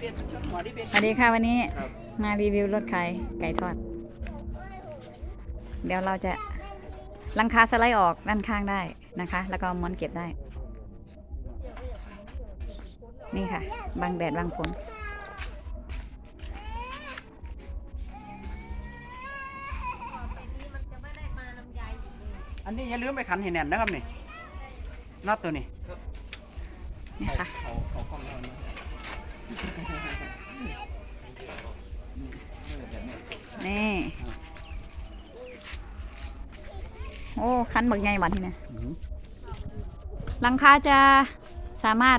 สวัสดีค่ะวันนี้มารีวิวรถขายไก่ทอด เดี๋ยวเราจะลังคาสไลด์ออกด้านข้างได้นะคะ แล้วก็ม้วนเก็บได้ นี่ค่ะบังแดดบังฝนอันนี้อย่าลืมไปขันให้แน่นนะครับนี่น็อตตัวนี้ นี่ค่ะเนี่โอ้คันบักใหญ่หวานที่นี่หลังคาจะสามารถ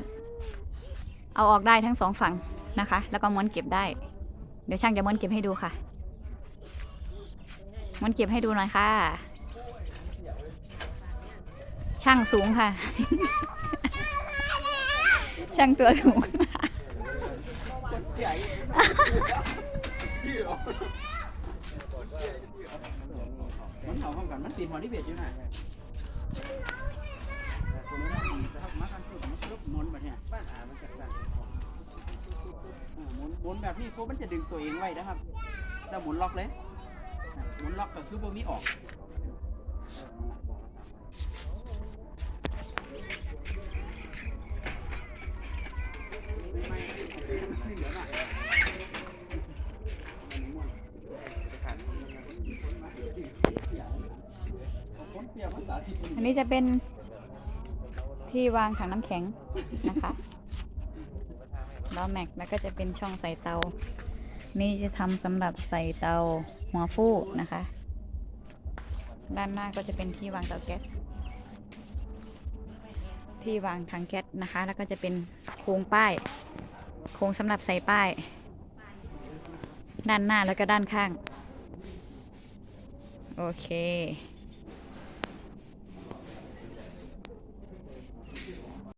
เอาออกได้ทั้งสองฝั่งนะคะ แล้วก็ม้วนเก็บได้ เดี๋ยวช่างจะม้วนเก็บให้ดูค่ะม้วนเก็บให้ดูหน่อยค่ะ ช่างสูงค่ะ ช่างตัวสูง มันเอาเข้ากันมันตีหัวที่เบียดอยู่น่ะตัวนี้นะครับมากันสุดมันลุกหมุนแบบนี้ยบ้านอามันจะสั่นอ่าหมุนหมุนแบบนี้ปุ๊บมันจะดึงตัวเองไว้นะครับ แล้วหมุนล็อกเลย หมุนล็อกก็คือบ่มีออก อันนี้จะเป็นที่วางถังน้ำแข็งนะคะล้อแม็กแล้วก็จะเป็นช่องใส่เตา นี่จะทำสำหรับใส่เตาหัวฟูกนะคะ ด้านหน้าก็จะเป็นที่วางเตาแก๊ส ที่วางถังแก๊สนะคะ แล้วก็จะเป็นโครงป้าย โครงสำหรับใส่ป้าย ด้านหน้าแล้วก็ด้านข้าง โอเค